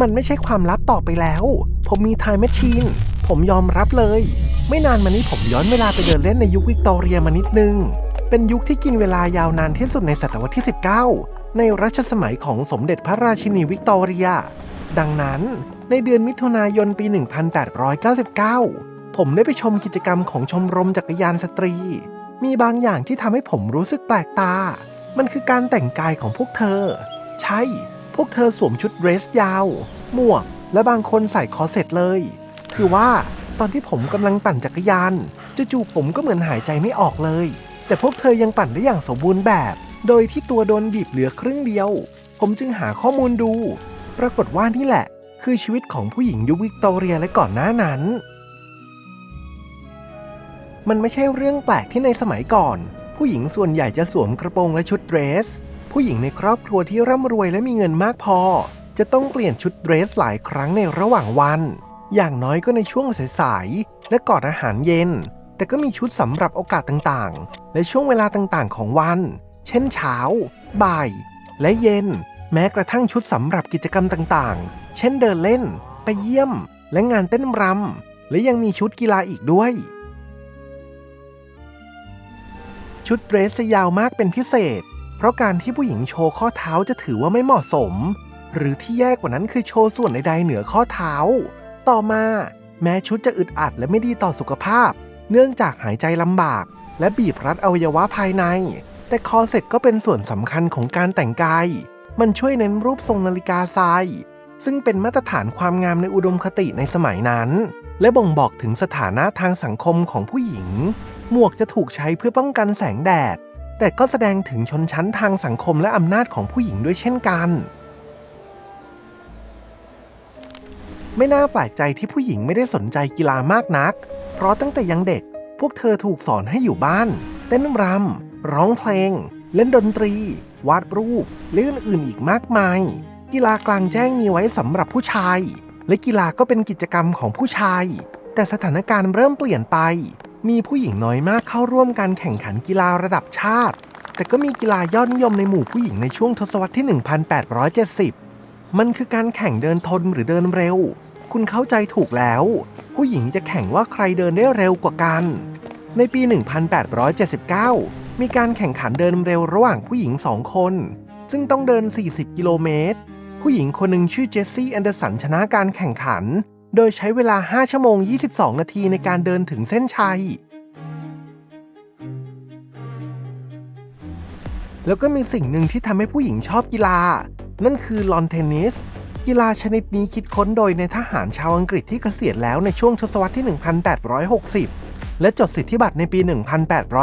มันไม่ใช่ความลับต่อไปแล้ว ผมมีไทม์แมชชีน ผมยอมรับเลย ไม่นานมานี้ผมย้อนเวลาไปเดินเล่นในยุควิกตอเรียมานิดนึง เป็นยุคที่กินเวลายาวนานที่สุดในศตวรรษที่ 19 ในรัชสมัยของสมเด็จพระราชินีวิกตอเรีย ดังนั้นในเดือนมิถุนายนปี 1899 ผมได้ไปชมกิจกรรมของชมรมจักรยานสตรี มีบางอย่างที่ทำให้ผมรู้สึกแปลกตา มันคือการแต่งกายของพวกเธอ ใช่ พวกเธอสวมชุดเดรสยาว หมวก และบางคนใส่คอร์เซ็ตเลย คือว่าตอนที่ผมกำลังปั่นจักรยานจู่ๆผมก็เหมือนหายใจไม่ออกเลย แต่พวกเธอยังปั่นได้อย่างสมบูรณ์แบบ โดยที่ตัวโดนบีบเหลือครึ่งเดียว ผมจึงหาข้อมูลดู ปรากฏว่านี่แหละ คือชีวิตของผู้หญิงยุควิกตอเรียและก่อนหน้านั้น มันไม่ใช่เรื่องแปลกที่ในสมัยก่อน ผู้หญิงส่วนใหญ่จะสวมกระโปรงและชุดเดรส ผู้หญิงในครอบครัวที่ร่ำรวยและมีเงินมากพอ จะต้องเปลี่ยนชุดเดรสหลายครั้งในระหว่างวัน อย่างน้อยก็ในช่วงสายๆและก่อนอาหารเย็น แต่ก็มีชุดสำหรับโอกาสต่างๆ และช่วงเวลาต่างๆ ของวัน เช่นเช้า บ่าย และเย็น แม้กระทั่งชุดสำหรับกิจกรรมต่างๆ เช่นเดินเล่น ไปเยี่ยม และงานเต้นรำและยังมีชุดกีฬาอีกด้วยชุดเดรสจะยาวมากเป็นพิเศษ เพราะการที่ผู้หญิงโชว์ข้อเท้าจะถือว่าไม่เหมาะสม หรือที่แย่กว่านั้นคือโชว์ส่วนใดๆเหนือข้อเท้า ต่อมาแม้ชุดจะอึดอัดและไม่ดีต่อสุขภาพ เนื่องจากหายใจลำบาก และบีบรัดอวัยวะภายใน แต่คอเซ็ตก็เป็นส่วนสำคัญของการแต่งกาย มันช่วยเน้นรูปทรงนาฬิกาทราย ซึ่งเป็นมาตรฐานความงามในอุดมคติในสมัยนั้น และบ่งบอกถึงสถานะทางสังคมของผู้หญิง หมวกจะถูกใช้เพื่อป้องกันแสงแดด แต่ก็แสดงถึงชนชั้นทางสังคมและอำนาจของผู้หญิงด้วยเช่นกัน ไม่น่าแปลกใจที่ผู้หญิงไม่ได้สนใจกีฬามากนัก เพราะตั้งแต่ยังเด็ก พวกเธอถูกสอนให้อยู่บ้าน เต้นรำ ร้องเพลง เล่นดนตรี วาดรูปและอื่นๆอีกมากมาย กีฬากลางแจ้งมีไว้สำหรับผู้ชาย และกีฬาก็เป็นกิจกรรมของผู้ชาย แต่สถานการณ์เริ่มเปลี่ยนไป มีผู้หญิงน้อยมากเข้าร่วมการแข่งขันกีฬาระดับชาติ แต่ก็มีกีฬายอดนิยมในหมู่ผู้หญิงในช่วงทศวรรษที่ 1870 มันคือการแข่งเดินทนหรือเดินเร็ว คุณเข้าใจถูกแล้ว ผู้หญิงจะแข่งว่าใครเดินได้เร็วกว่ากัน ในปี 1879 มีการแข่งขันเดินเร็วระหว่างผู้หญิงสองคน ซึ่งต้องเดิน 40 กิโลเมตร ผู้หญิงคนหนึ่งชื่อเจสซี่แอนเดอร์สันชนะการแข่งขัน โดยใช้เวลา 5 ชั่วโมง 22 นาทีในการเดินถึงเส้นชัย แล้วก็มีสิ่งหนึ่งที่ทำให้ผู้หญิงชอบกีฬา นั่นคือลอนเทนนิส กีฬาชนิดนี้คิดค้นโดยในทหารชาวอังกฤษที่เกษียณแล้วในช่วงทศวรรษที่ 1860 และจดสิทธิบัตรในปี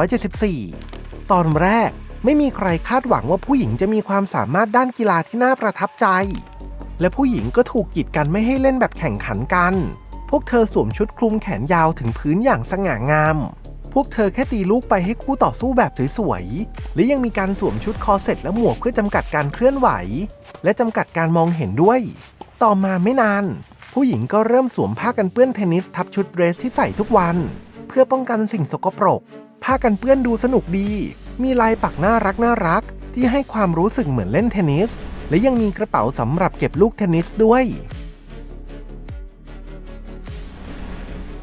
1874 ตอนแรกไม่มีใครคาดหวังว่าผู้หญิงจะมีความสามารถด้านกีฬาที่น่าประทับใจ และผู้หญิงก็ถูกกีดกันไม่ให้เล่นแบบแข่งขันกัน พวกเธอสวมชุดคลุมแขนยาวถึงพื้นอย่างสง่างาม พวกเธอแค่ตีลูกไปให้คู่ต่อสู้แบบสวยๆ และยังมีการสวมชุดคอร์เซ็ตและหมวกเพื่อจำกัดการเคลื่อนไหว และจำกัดการมองเห็นด้วย ต่อมาไม่นาน ผู้หญิงก็เริ่มสวมผ้ากันเปื้อนเทนนิสทับชุดเดรสที่ใส่ทุกวัน เพื่อป้องกันสิ่งสกปรก ผ้ากันเปื้อนดูสนุกดี มีลายปักน่ารักน่ารักที่ให้ความรู้สึกเหมือนเล่นเทนนิส และยังมีกระเป๋าสำหรับเก็บลูกเทนนิสด้วย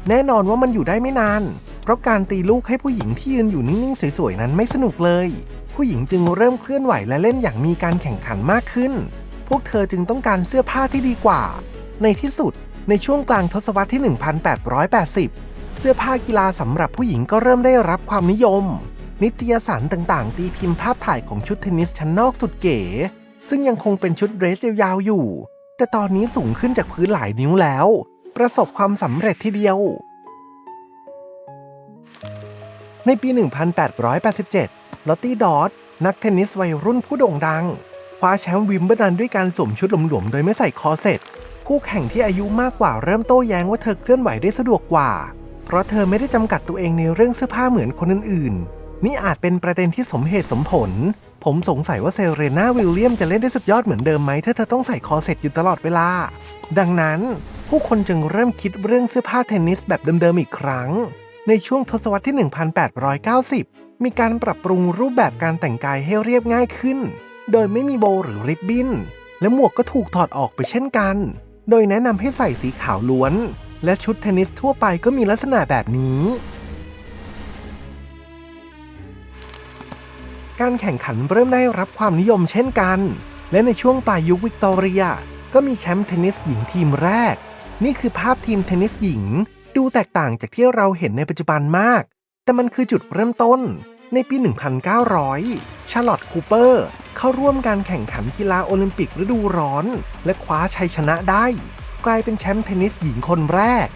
แน่นอนว่ามันอยู่ได้ไม่นาน เพราะการตีลูกให้ผู้หญิงที่ยืนอยู่นิ่งๆสวยๆนั้นไม่สนุกเลย ผู้หญิงจึงเริ่มเคลื่อนไหวและเล่นอย่างมีการแข่งขันมากขึ้น พวกเธอจึงต้องการเสื้อผ้าที่ดีกว่า ในที่สุดในช่วงกลางทศวรรษที่ 1880 เสื้อผ้ากีฬาสำหรับผู้หญิงก็เริ่มได้รับความนิยม นิตยสารต่างๆ ตีพิมพ์ภาพถ่ายของชุดเทนนิสชั้นนอกสุดเก๋ ซึ่งยังคงเป็นชุดเดรสยาวๆอยู่ แต่ตอนนี้สูงขึ้นจากพื้นหลายนิ้วแล้ว ประสบความสำเร็จทีเดียว ในปี 1887 ลอตตี้ดอตนักเทนนิสวัยรุ่นผู้โด่งดัง คว้าแชมป์วิมเบิลดันด้วยการสวมชุดหลวมๆ โดยไม่ใส่คอเซ็ตคู่แข่งที่อายุมากกว่าเริ่มโต้แย้งว่าเธอเคลื่อนไหวได้สะดวกกว่า เพราะเธอไม่ได้จำกัดตัวเองในเรื่องเสื้อผ้าเหมือนคนอื่นๆ นี่อาจเป็นประเด็นที่สมเหตุสมผล ผมสงสัยว่าเซเรนาวิลเลียมจะเล่นได้สุดยอดเหมือนเดิมไหมถ้าเธอต้องใส่คอเซ็ตอยู่ตลอดเวลา ดังนั้น ผู้คนจึงเริ่มคิดเรื่องเสื้อผ้าเทนนิสแบบเดิมๆอีกครั้ง ในช่วงทศวรรษที่ 1890 มีการปรับปรุงรูปแบบการแต่งกายให้เรียบง่ายขึ้น โดยไม่มีโบหรือริบบิ้น และหมวกก็ถูกถอดออกไปเช่นกัน โดยแนะนำให้ใส่สีขาวล้วน และชุดเทนนิสทั่วไปก็มีลักษณะแบบนี้ การแข่งขันเริ่มได้รับความนิยมเช่นกัน และในช่วงปลายยุควิกตอเรีย ก็มีแชมป์เทนนิสหญิงทีมแรก นี่คือภาพทีมเทนนิสหญิง ดูแตกต่างจากที่เราเห็นในปัจจุบันมาก แต่มันคือจุดเริ่มต้น ในปี 1900 ชาร์ลอตคูเปอร์ เข้าร่วมการแข่งขันกีฬาโอลิมปิกฤดูร้อน และคว้าชัยชนะได้ กลายเป็นแชมป์เทนนิสหญิงคนแรก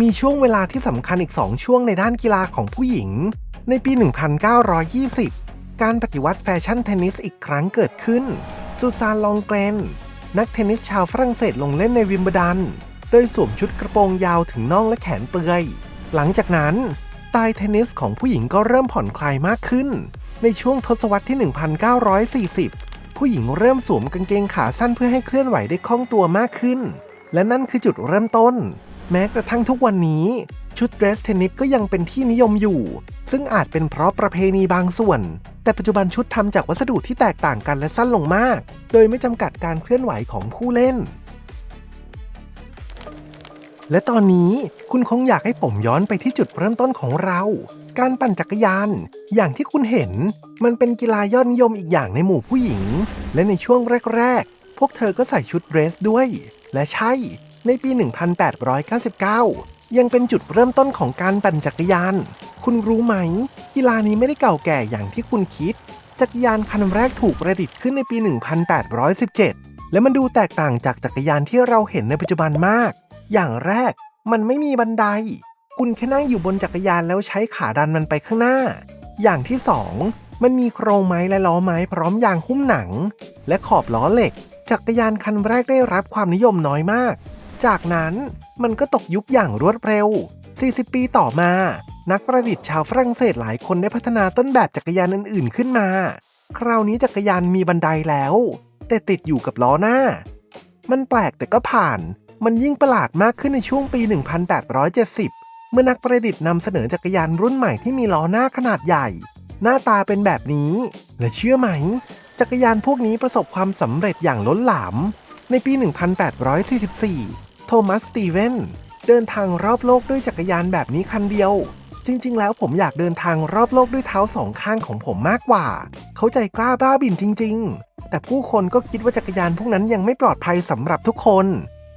มีช่วงเวลาที่สำคัญอีก 2 ช่วงในด้านกีฬาของผู้หญิง ในปี 1920 การปฏิวัติแฟชั่นเทนนิสอีกครั้งเกิดขึ้นซูซานลองเกรนนักเทนนิสชาวฝรั่งเศสลงเล่นในวิมเบลดัน โดยสวมชุดกระโปรงยาวถึงน่องและแขนเปลือย หลังจากนั้นสไตล์เทนนิสของผู้หญิงก็เริ่มผ่อนคลายมากขึ้น ในช่วงทศวรรษที่ 1940 ผู้หญิงเริ่มสวมกางเกงขาสั้นเพื่อให้เคลื่อนไหวได้คล่องตัวมากขึ้น และนั่นคือจุดเริ่มต้น แม้กระทั่งทุกวันนี้ชุดเดรสเทนนิสก็ยังเป็นที่นิยมอยู่ ซึ่งอาจเป็นเพราะประเพณีบางส่วน แต่ปัจจุบันชุดทำจากวัสดุที่แตกต่างกันและสั้นลงมาก โดยไม่จำกัดการเคลื่อนไหวของผู้เล่น และตอนนี้คุณคงอยากให้ผมย้อนไปที่จุดเริ่มต้นของเรา การปั่นจักรยาน อย่างที่คุณเห็น มันเป็นกีฬายอดนิยมอีกอย่างในหมู่ผู้หญิง และในช่วงแรก ๆ พวกเธอก็ใส่ชุดเดรสด้วย และใช่ ในปี 1899 ยังเป็นจุดเริ่มต้นของการปั่นจักรยาน คุณรู้ไหม กีฬานี้ไม่ได้เก่าแก่อย่างที่คุณคิด จักรยานคันแรกถูกประดิษฐ์ขึ้นในปี 1817 และมันดูแตกต่างจากจักรยานที่เราเห็นในปัจจุบันมาก อย่างแรกมันไม่มีบันได คุณแค่นั่งอยู่บนจักรยานแล้วใช้ขาดันมันไปข้างหน้า อย่างที่สองมันมีโครงไม้และล้อไม้พร้อมยางหุ้มหนัง และขอบล้อเหล็ก จักรยานคันแรกได้รับความนิยมน้อยมาก จากนั้นมันก็ตกยุคอย่างรวดเร็ว 40 ปีต่อมา นักประดิษฐ์ชาวฝรั่งเศสหลายคนได้พัฒนาต้นแบบจักรยานอื่น ๆ ขึ้นมา คราวนี้จักรยานมีบันไดแล้ว แต่ติดอยู่กับล้อหน้า มันแปลกแต่ก็ผ่าน มันยิ่งประหลาดมากขึ้นในช่วงปี 1870 เมื่อนักประดิษฐ์นำเสนอจักรยานรุ่นใหม่ที่มีล้อหน้าขนาดใหญ่ หน้าตาเป็นแบบนี้ และเชื่อไหม จักรยานพวกนี้ประสบความสำเร็จอย่างล้นหลามในปี 1844 โทมัส สตีเวนเดินทางรอบโลกด้วยจักรยานแบบนี้คันเดียว จริง ๆ แล้วผมอยากเดินทางรอบโลกด้วยเท้าสองข้างของผมมากกว่า เขาใจกล้าบ้าบินจริง ๆ แต่ผู้คนก็คิดว่าจักรยานพวกนั้นยังไม่ปลอดภัยสำหรับทุกคน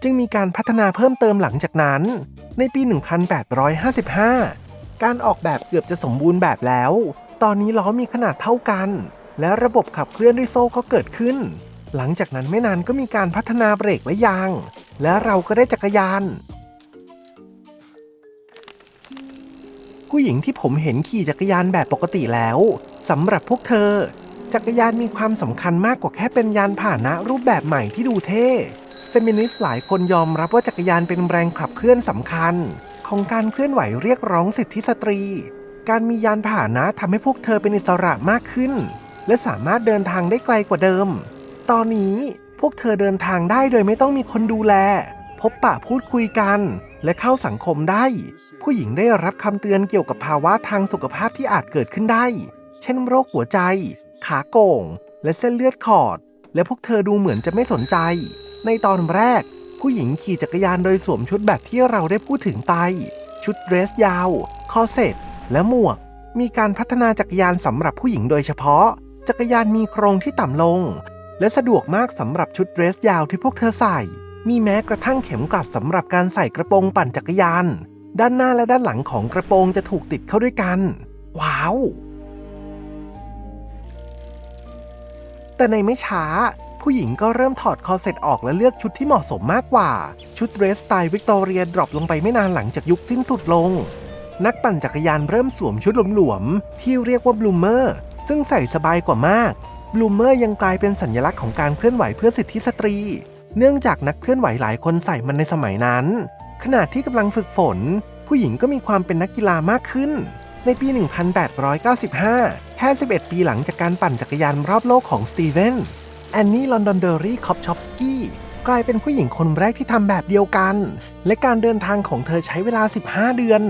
จึงมีการพัฒนาเพิ่มเติมหลังจากนั้น ในปี 1855 การออกแบบเกือบจะสมบูรณ์แบบแล้ว ตอนนี้ล้อมีขนาดเท่ากัน และระบบขับเคลื่อนด้วยโซ่ก็เกิดขึ้น หลังจากนั้นไม่นานก็มีการพัฒนาเบรกและยาง และเราก็ได้จักรยาน ผู้หญิงที่ผมเห็นขี่จักรยานแบบปกติแล้วสำหรับพวกเธอ จักรยานมีความสำคัญมากกว่าแค่เป็นยานพาหนะรูปแบบใหม่ที่ดูเท่เฟมินิสต์หลายคนยอมรับว่าจักรยานเป็นแรงขับเคลื่อนสำคัญ ของการเคลื่อนไหวเรียกร้องสิทธิสตรี การมียานพาหนะทำให้พวกเธอเป็นอิสระมากขึ้น และสามารถเดินทางได้ไกลกว่าเดิม ตอนนี้ พวกเธอเดินทางได้โดยไม่ต้องมีคนดูแล พบปะพูดคุยกัน และเข้าสังคมได้ ผู้หญิงได้รับคำเตือนเกี่ยวกับภาวะทางสุขภาพที่อาจเกิดขึ้นได้ เช่นโรคหัวใจ ขาโก่ง และเส้นเลือดขอด และพวกเธอดูเหมือนจะไม่สนใจ ในตอนแรก ผู้หญิงขี่จักรยานโดยสวมชุดแบบที่เราได้พูดถึงไป ชุดเดรสยาว คอเซ็ตและหมวก มีการพัฒนาจักรยานสำหรับผู้หญิงโดยเฉพาะ จักรยานมีโครงที่ต่ำลง และสะดวกมากสำหรับชุดเดรสยาวที่พวกเธอใส่ มีแม้กระทั่งเข็มกลัดสำหรับการใส่กระโปรงปั่นจักรยาน ด้านหน้าและด้านหลังของกระโปรงจะถูกติดเข้าด้วยกัน ว้าว แต่ในไม่ช้า ผู้หญิงก็เริ่มถอดคอเซ็ตออกและเลือกชุดที่เหมาะสมมากกว่า ชุดเดรสสไตล์วิกตอเรียดรอปลงไปไม่นานหลังจากยุคสิ้นสุดลง นักปั่นจักรยานเริ่มสวมชุดหลวมๆที่เรียกว่าบลูเมอร์ซึ่งใส่สบายกว่ามาก บลูเมอร์ยังกลายเป็นสัญลักษณ์ของการเคลื่อนไหวเพื่อสิทธิสตรี เนื่องจากนักเคลื่อนไหวหลายคนใส่มันในสมัยนั้น ขณะที่กำลังฝึกฝน ผู้หญิงก็มีความเป็นนักกีฬามากขึ้น ในปี 1895 แค่ 11 ปีหลังจากการปั่นจักรยานรอบโลกของสตีเวนแอนนี่ลอนดอนเดอรี่คอปชอปสกี้กลายเป็นผู้หญิงคนแรกที่ทำแบบเดียวกัน และการเดินทางของเธอใช้เวลา 15 เดือน